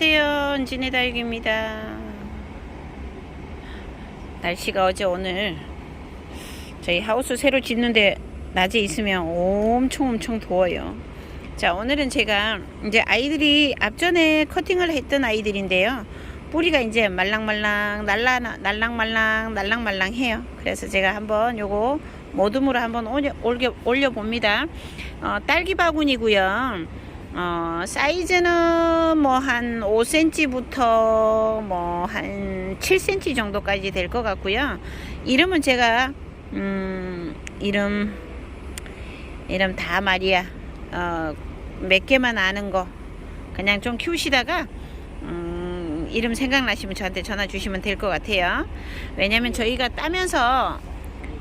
안녕하세요. 은진의 다육입니다. 날씨가 어제 오늘 저희 하우스 새로 짓는데 낮에 있으면 엄청 엄청 더워요. 자, 오늘은 제가 이제 아이들이 앞전에 커팅을 했던 아이들인데요. 뿌리가 이제 말랑말랑 날라 날랑말랑 날랑말랑 해요. 그래서 제가 한번 요거 모둠으로 한번 올려 올려, 올려 봅니다. 어, 딸기 바구니고요. 어, 사이즈는 뭐 한 5cm부터 뭐 한 7cm 정도까지 될 것 같고요. 이름은 제가 음, 이름 이름 다 말이야. 어, 몇 개만 아는 거 그냥 좀 키우시다가 음, 이름 생각나시면 저한테 전화 주시면 될 것 같아요. 왜냐면 저희가 따면서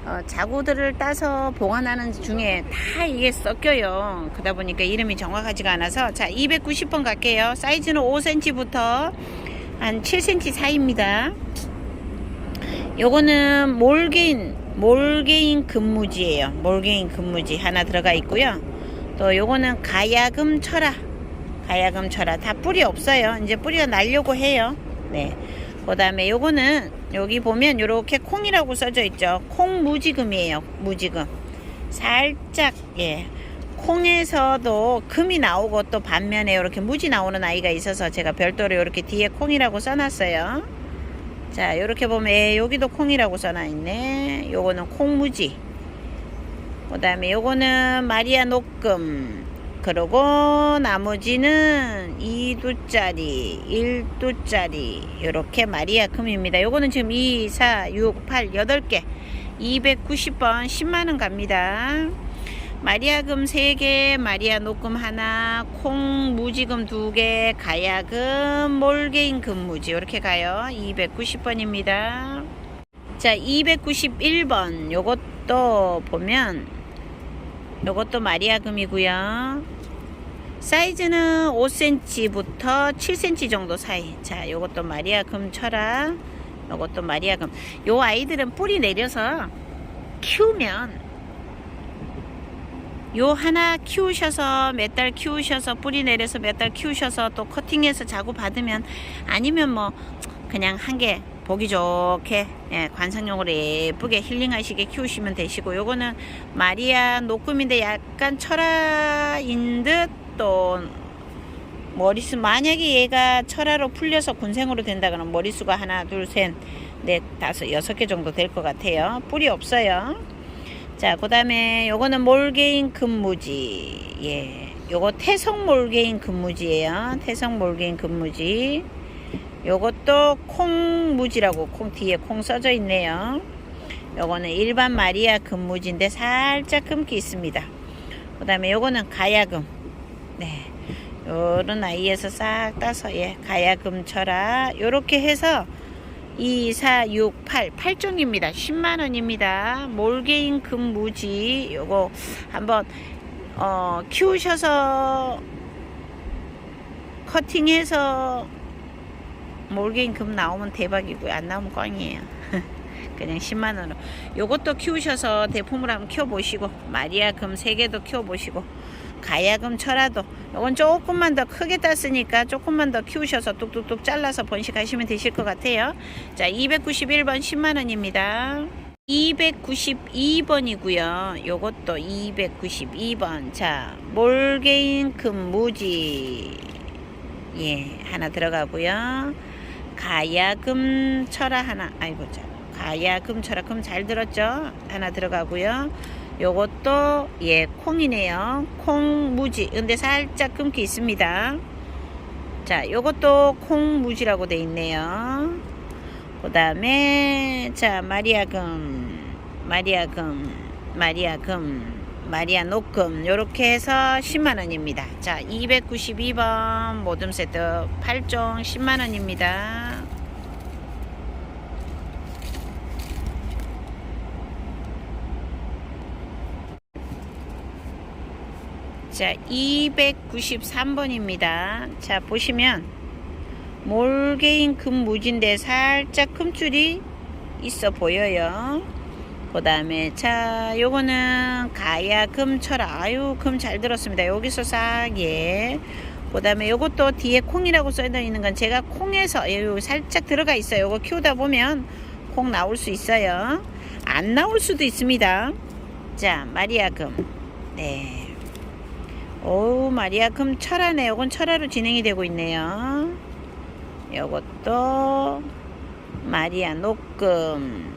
어, 자구들을 따서 보관하는 중에 다 이게 섞여요. 그러다 보니까 이름이 정확하지가 않아서 자 290번 갈게요. 사이즈는 5cm부터 한 7cm 사이입니다. 요거는 몰개인 몰개인 금무지예요. 몰개인 금무지 하나 들어가 있고요. 또 요거는 가야금 철화 가야금 철화 다 뿌리 없어요. 이제 뿌리가 날려고 해요. 네. 그 다음에 요거는 여기 보면 요렇게 콩이라고 써져 있죠. 콩 무지금이에요. 무지금. 살짝, 예. 콩에서도 금이 나오고 또 반면에 이렇게 무지 나오는 아이가 있어서 제가 별도로 이렇게 뒤에 콩이라고 써놨어요. 자, 이렇게 보면 예, 여기도 콩이라고 써놔 있네. 요거는 콩무지. 그 다음에 요거는 마리아 녹금. 그리고 나머지는 2두짜리, 1두짜리 이렇게 마리아 금입니다. 요거는 지금 2, 4, 6, 8, 8개 290번 10만원 갑니다. 마리아금 3개, 마리아 녹금 하나, 콩 무지금 2개, 가야금, 몰개인 금무지 이렇게 가요. 290번입니다. 자, 291번 요것도 보면 요것도 마리아금이고요. 사이즈는 5cm부터 7cm 정도 사이. 자, 요것도 마리아금 철아. 요것도 마리아금. 요 아이들은 뿌리 내려서 키우면 요 하나 키우셔서 몇 달 키우셔서 뿌리 내려서 몇 달 키우셔서 또 커팅해서 자고 받으면 아니면 뭐 그냥 한개 보기 좋게 예, 관상용으로 예쁘게 힐링하시게 키우시면 되시고 요거는 마리아 녹금인데 약간 철화인 듯 또 머리수 만약에 얘가 철화로 풀려서 군생으로 된다 그러면 머리수가 하나 둘 셋 넷 다섯 여섯 개 정도 될 것 같아요. 뿌리 없어요. 자그 다음에 요거는 몰개인 금무지. 예 요거 태성 몰개인 금무지예요. 태성 몰개인 금무지 요것도 콩무지라고 콩 뒤에 콩 써져 있네요. 요거는 일반 마리아 금무지인데 살짝 금기 있습니다. 그 다음에 요거는 가야금. 네. 요런 아이에서 싹 따서 예, 가야금 철아. 요렇게 해서 2, 4, 6, 8, 8종입니다. 10만원입니다. 몰개인 금무지. 요거 한번, 어, 키우셔서 커팅해서 몰개인 금 나오면 대박이고요. 안 나오면 꽝이에요. 그냥 10만원으로. 요것도 키우셔서 대품을 한번 키워보시고, 마리아 금 3개도 키워보시고, 가야금 철화도, 요건 조금만 더 크게 땄으니까 조금만 더 키우셔서 뚝뚝뚝 잘라서 번식하시면 되실 것 같아요. 자, 291번 10만원입니다. 292번이고요. 요것도 292번. 자, 몰개인 금무지. 예, 하나 들어가고요. 가야금 철화 하나, 아이고, 자, 가야금 철화, 금 잘 들었죠? 하나 들어가고요. 요것도, 예, 콩이네요. 콩무지. 근데 살짝 금기 있습니다. 자, 요것도 콩무지라고 돼 있네요. 그 다음에, 자, 마리아금, 마리아금, 마리아금. 마리아 녹금 요렇게 해서 10만원입니다. 자 292번 모듬 세트 8종 10만원입니다. 자 293번입니다. 자 보시면 몰개인 금무지인데 살짝 금줄이 있어 보여요 그 다음에 자 요거는 가야 금철 아유 금 잘 들었습니다 여기서 싹예 그 다음에 요것도 뒤에 콩이라고 써져 있는 건 제가 콩에서 여기 살짝 들어가 있어요. 요거 키우다 보면 콩 나올 수 있어요. 안 나올 수도 있습니다. 자, 마리아 금. 네. 오, 마리아 금 철화네. 요건 철화로 진행이 되고 있네요. 요것도 마리아 녹금.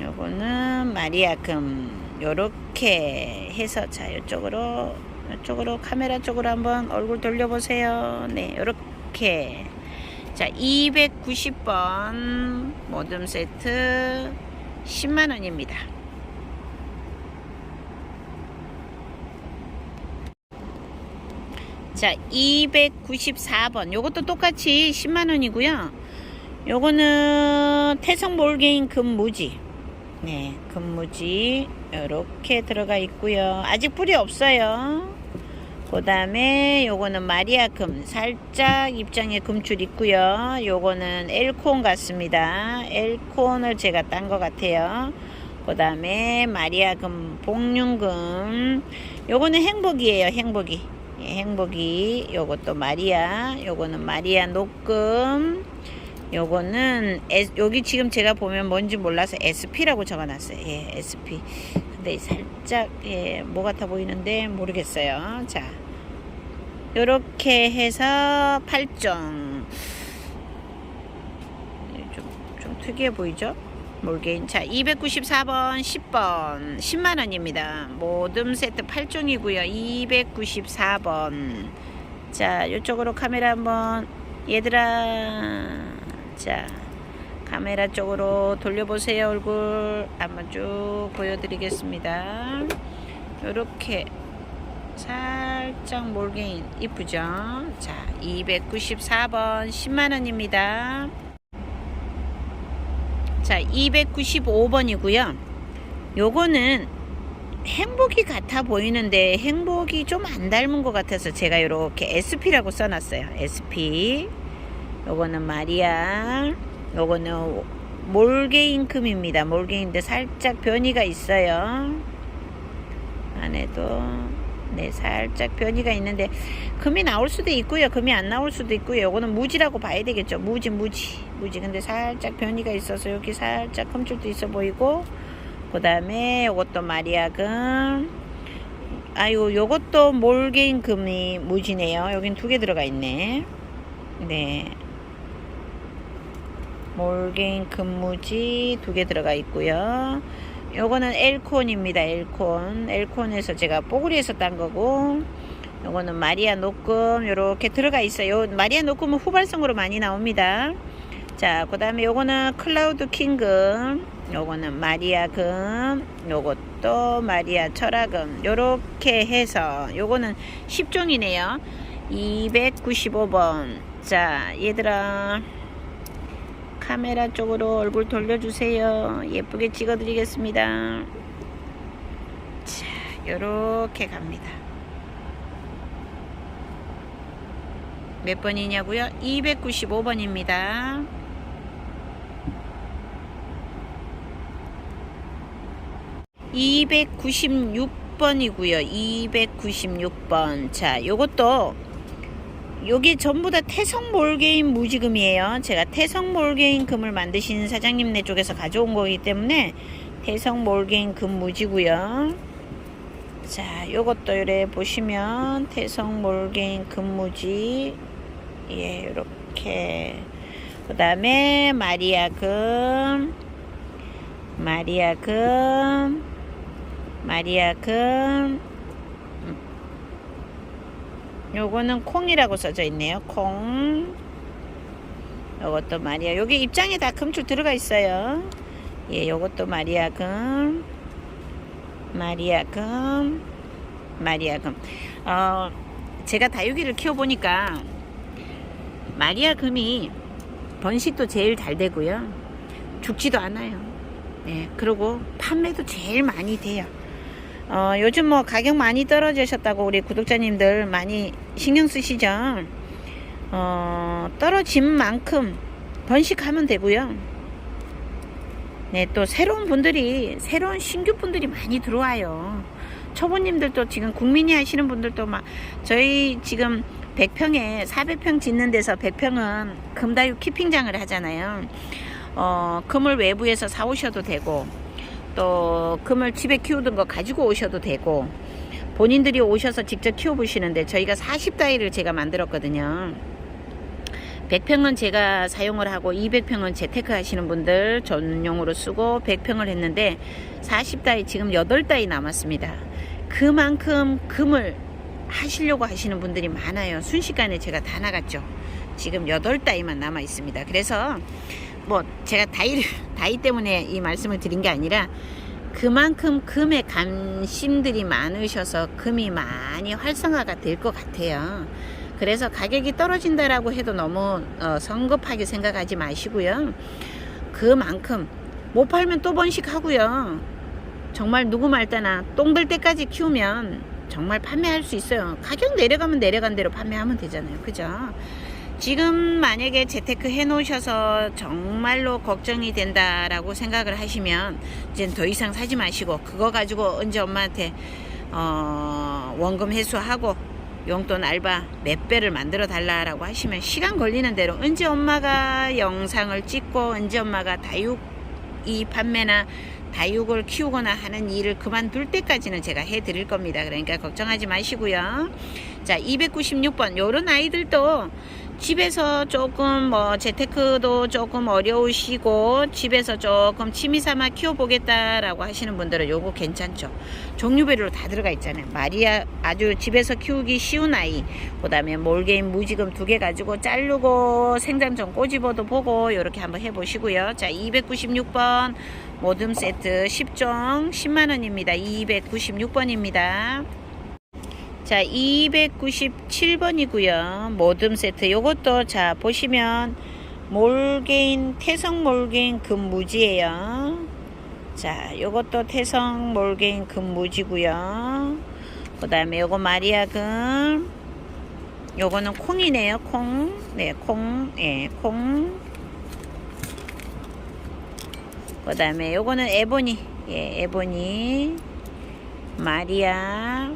요거는 마리아금. 요렇게 해서 자, 이쪽으로 이쪽으로 카메라 쪽으로 한번 얼굴 돌려보세요. 네, 요렇게. 자, 290번 모듬 세트 10만 원입니다. 자, 294번. 요것도 똑같이 10만 원이고요. 요거는 태성 몰개인 금무지. 네, 금무지 요렇게 들어가 있고요. 아직 뿌리 없어요. 그 다음에 요거는 마리아 금 살짝 입장에 금줄 있고요. 요거는 엘콘 같습니다. 엘콘을 제가 딴 것 같아요. 그 다음에 마리아 금 복륜금 요거는 행복이에요. 행복이 예, 행복이 요것도 마리아 요거는 마리아 녹금 요거는 여기 지금 제가 보면 뭔지 몰라서 SP라고 적어놨어요. 예, SP. 근데 살짝 예, 뭐 같아 보이는데 모르겠어요. 자, 요렇게 해서 8종. 좀, 좀 특이해 보이죠? 몰개인. 자, 294번, 10번, 10만 원입니다. 모듬 세트 8종이고요. 294번. 자, 이쪽으로 카메라 한번 얘들아. 자, 카메라 쪽으로 돌려보세요. 얼굴 한번 쭉 보여드리겠습니다. 요렇게 살짝 몰개인 이쁘죠? 자, 294번 10만 원입니다. 자, 295번이고요. 요거는 행복이 같아 보이는데 행복이 좀 안 닮은 것 같아서 제가 이렇게 SP라고 써놨어요. SP. 요거는 마리아. 요거는 몰개인금입니다. 몰개인데 살짝 변이가 있어요. 안에도 네 살짝 변이가 있는데 금이 나올 수도 있고요. 금이 안 나올 수도 있고요. 요거는 무지라고 봐야 되겠죠. 무지 무지 무지. 근데 살짝 변이가 있어서 여기 살짝 금줄도 있어 보이고 그 다음에 요것도 마리아금 아유 요것도 몰개인 금이 무지네요. 여긴 두 개 들어가 있네. 네. 몰개인 금무지 두 개 들어가 있고요. 요거는 엘콘입니다. 엘콘. 엘콘에서 제가 뽀글이에서 딴 거고 요거는 마리아 녹금 요렇게 들어가 있어요. 마리아 녹금은 후발성으로 많이 나옵니다. 자, 그 다음에 요거는 클라우드 킹금 요거는 마리아 금 요것도 마리아 철화금 요렇게 해서 요거는 10종이네요. 295번 자 얘들아 카메라 쪽으로 얼굴 돌려주세요. 예쁘게 찍어드리겠습니다. 자, 요렇게 갑니다. 몇 번이냐고요? 295번입니다. (296번이고요) (296번) 자 요것도 요게 전부 다 태성 몰개인 무지금이에요. 제가 태성 몰개인 금을 만드신 사장님네 쪽에서 가져온 거기 때문에 태성 몰개인 금 무지고요. 자, 요것도 이래 보시면 태성 몰개인 금 무지 예, 이렇게 그다음에 마리아 금 마리아 금 마리아 금 요거는 콩이라고 써져 있네요. 콩. 요것도 마리아. 여기 입장에 다 금줄 들어가 있어요. 예, 요것도 마리아 금. 마리아 금. 마리아 금. 어, 제가 다육이를 키워보니까 마리아 금이 번식도 제일 잘 되고요. 죽지도 않아요. 예, 그리고 판매도 제일 많이 돼요. 어, 요즘 뭐 가격 많이 떨어지셨다고 우리 구독자님들 많이 신경 쓰시죠? 어, 떨어진 만큼 번식하면 되고요. 네, 또 새로운 분들이, 새로운 신규 분들이 많이 들어와요. 초보님들도 지금 국민이 하시는 분들도 막 저희 지금 100평에 400평 짓는 데서 100평은 금다육 키핑장을 하잖아요. 어, 금을 외부에서 사오셔도 되고 또 금을 집에 키우던 거 가지고 오셔도 되고 본인들이 오셔서 직접 키워보시는데 저희가 40다이를 제가 만들었거든요. 100평은 제가 사용을 하고 200평은 재테크 하시는 분들 전용으로 쓰고 100평을 했는데 40다이 지금 8다이 남았습니다. 그만큼 금을 하시려고 하시는 분들이 많아요. 순식간에 제가 다 나갔죠. 지금 8다이만 남아 있습니다. 그래서 뭐 제가 다이 다이 때문에 이 말씀을 드린 게 아니라 그만큼 금에 관심들이 많으셔서 금이 많이 활성화가 될 것 같아요. 그래서 가격이 떨어진다라고 해도 너무 어, 성급하게 생각하지 마시고요. 그만큼 못 팔면 또 번식하고요. 정말 누구 말따나 똥들 때까지 키우면 정말 판매할 수 있어요. 가격 내려가면 내려간 대로 판매하면 되잖아요. 그죠? 지금 만약에 재테크 해 놓으셔서 정말로 걱정이 된다라고 생각을 하시면 이제 더 이상 사지 마시고 그거 가지고 언제 엄마한테 어, 원금 회수하고 용돈 알바 몇 배를 만들어 달라라고 하시면 시간 걸리는 대로 언제 엄마가 영상을 찍고 언제 엄마가 다육 이 판매나 다육을 키우거나 하는 일을 그만둘 때까지는 제가 해 드릴 겁니다. 그러니까 걱정하지 마시고요. 자, 296번 요런 아이들도 집에서 조금 뭐 재테크도 조금 어려우시고 집에서 조금 취미 삼아 키워보겠다라고 하시는 분들은 요거 괜찮죠. 종류별로 다 들어가 있잖아요. 마리아 아주 집에서 키우기 쉬운 아이, 그 다음에 몰개인 무지금 두 개 가지고 자르고 생장 좀 꼬집어도 보고 요렇게 한번 해보시고요. 자, 296번 모듬 세트 10종 10만 원입니다. 296번입니다. 자, 297번이고요. 모듬 세트. 요것도 자, 보시면 몰개인 태성 몰개인 금무지예요. 자, 요것도 태성 몰개인 금무지고요. 그 다음에 요거 마리아금 요거는 콩이네요. 콩. 네, 콩. 예, 콩. 그 다음에 요거는 에보니. 예, 에보니. 마리아.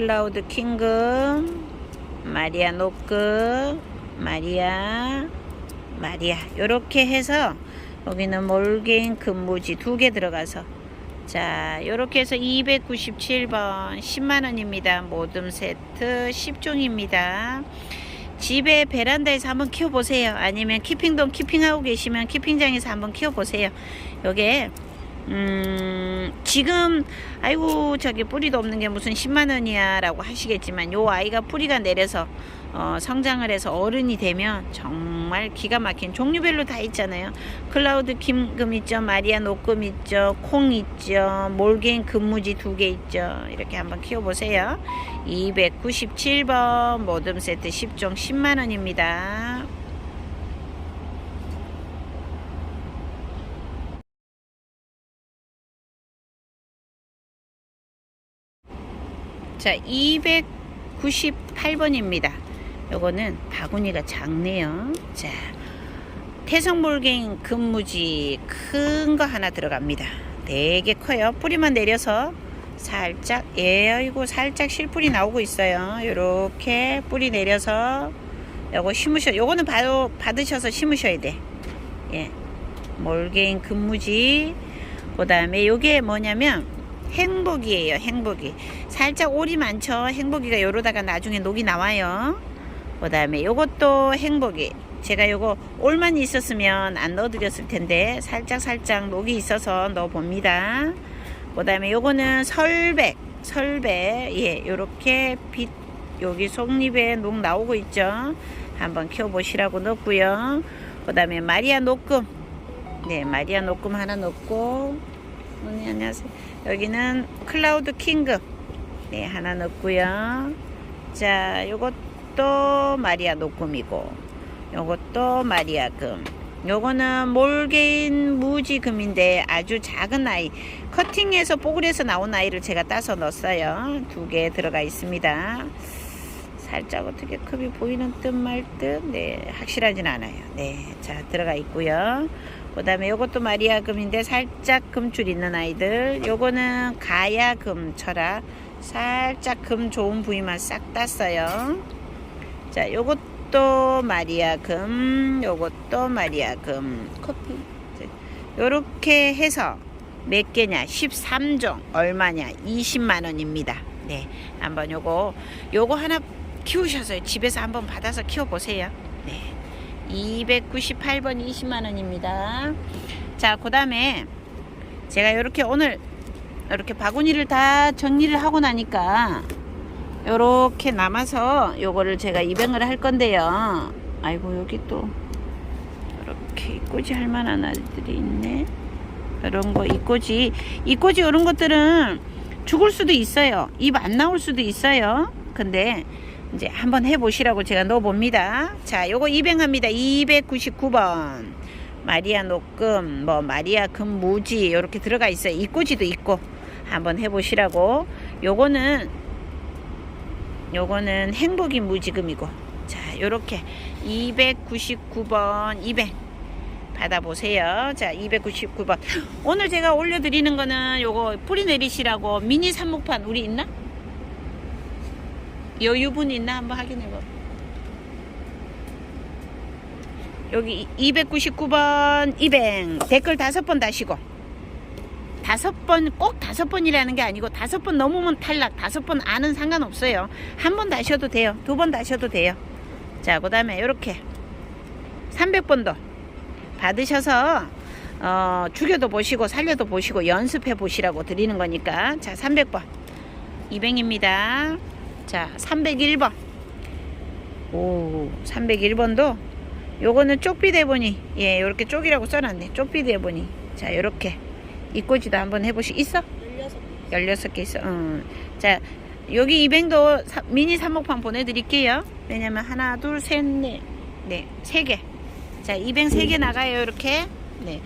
클라우드 킹금, 마리아 노크, 마리아, 마리아. 요렇게 해서 여기는 몰개인 금무지 두 개 들어가서 자, 요렇게 해서 297번 10만 원입니다. 모듬 세트 10종입니다. 집에 베란다에서 한번 키워 보세요. 아니면 키핑동 키핑하고 계시면 키핑장에서 한번 키워 보세요. 요게 음, 지금, 아이고, 저기 뿌리도 없는 게 무슨 10만 원이야 라고 하시겠지만, 요 아이가 뿌리가 내려서, 어, 성장을 해서 어른이 되면 정말 기가 막힌 종류별로 다 있잖아요. 클라우드 김금 있죠, 마리아 녹금 있죠, 콩 있죠, 몰개인 금무지 두 개 있죠. 이렇게 한번 키워보세요. 297번 모듬 세트 10종 10만 원입니다. 자, 298번입니다. 요거는 바구니가 작네요. 자, 태성몰갱 금무지 큰 거 하나 들어갑니다. 되게 커요. 뿌리만 내려서 살짝, 예, 이거 살짝 실뿌리 나오고 있어요. 요렇게 뿌리 내려서 요거 심으셔, 요거는 바로 받으셔서 심으셔야 돼. 예. 몰개인 금무지. 그 다음에 요게 뭐냐면, 행복이에요, 행복이. 살짝 오리 많죠? 행복이가 요러다가 나중에 녹이 나와요. 그 다음에 요것도 행복이. 제가 요거 올만 있었으면 안 넣어드렸을 텐데, 살짝 살짝 녹이 있어서 넣어봅니다. 그 다음에 요거는 설백, 설백. 예, 요렇게 빛, 여기 속잎에 녹 나오고 있죠? 한번 키워보시라고 넣고요. 그 다음에 마리아 녹금. 네, 마리아 녹금 하나 넣고, 네, 안녕하세요. 여기는 클라우드 킹금. 네, 하나 넣고요. 자, 요것도 마리아 녹금이고, 요것도 마리아 금. 요거는 몰개인 무지금인데 아주 작은 아이. 커팅해서 뽀글에서 나온 아이를 제가 따서 넣었어요. 두 개 들어가 있습니다. 살짝 어떻게 컵이 보이는 듯 말 듯. 네, 확실하진 않아요. 네, 자, 들어가 있고요. 그 다음에 요것도 마리아금인데 살짝 금줄 있는 아이들. 요거는 가야금 철학. 살짝 금 좋은 부위만 싹 땄어요. 자, 요것도 마리아금, 요것도 마리아금. 커피. 요렇게 해서 몇 개냐? 13종. 얼마냐? 20만 원입니다. 네. 한번 요거 요거 하나 키우셔서 집에서 한번 받아서 키워 보세요. 네. 298번 20만 원입니다. 자, 그 다음에 제가 이렇게 오늘 이렇게 바구니를 다 정리를 하고 나니까 요렇게 남아서 요거를 제가 입양을 할 건데요. 아이고 여기 또 이렇게 이꼬지 할 만한 아이들이 있네. 이런 거 이꼬지 이꼬지 이런 것들은 죽을 수도 있어요. 입 안 나올 수도 있어요. 근데 이제 한번 해보시라고 제가 넣어봅니다. 자, 요거 입양합니다. 299번. 마리아 녹금, 뭐, 마리아 금무지, 요렇게 들어가 있어요. 이꼬지도 있고. 한번 해보시라고. 요거는, 요거는 행복이 무지금이고. 자, 요렇게 299번, 200. 받아보세요. 자, 299번. 오늘 제가 올려드리는 거는 요거 뿌리 내리시라고 미니 삽목판 우리 있나? 여유분 있나 한번 확인해봐. 여기 299번 200 댓글 다섯 번 다시고. 다섯 번 꼭 다섯 번이라는 게 아니고 다섯 번 넘으면 탈락 다섯 번 안은 상관없어요. 한 번 다셔도 돼요. 두 번 다셔도 돼요. 자그 다음에 이렇게. 300번도 받으셔서 어, 죽여도 보시고 살려도 보시고 연습해 보시라고 드리는 거니까. 자 300번. 200입니다 자 301번. 오 301번도 요거는 쪽비 대본이 예 요렇게 쪽이라고 써놨네. 쪽비 대본이 자 요렇게. 이꼬지도 한번 해보시 있어? 16개. 있어. 응. 자 여기 200도 사- 미니 삽목판 보내드릴게요. 왜냐면 하나 둘셋넷네3개. 자200 3개 나가요 이렇게. 네.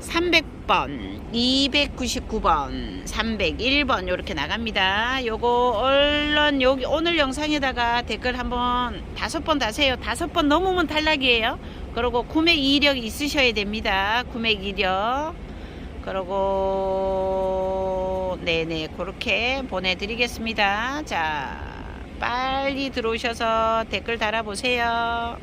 300 번, 299번, 301번 이렇게 나갑니다. 요거 얼른 여기 오늘 영상에다가 댓글 한번 다섯 번 다세요. 다섯 번 넘으면 탈락이에요. 그리고 구매 이력이 있으셔야 됩니다. 구매 이력. 그리고 네네 그렇게 보내드리겠습니다. 자 빨리 들어오셔서 댓글 달아보세요.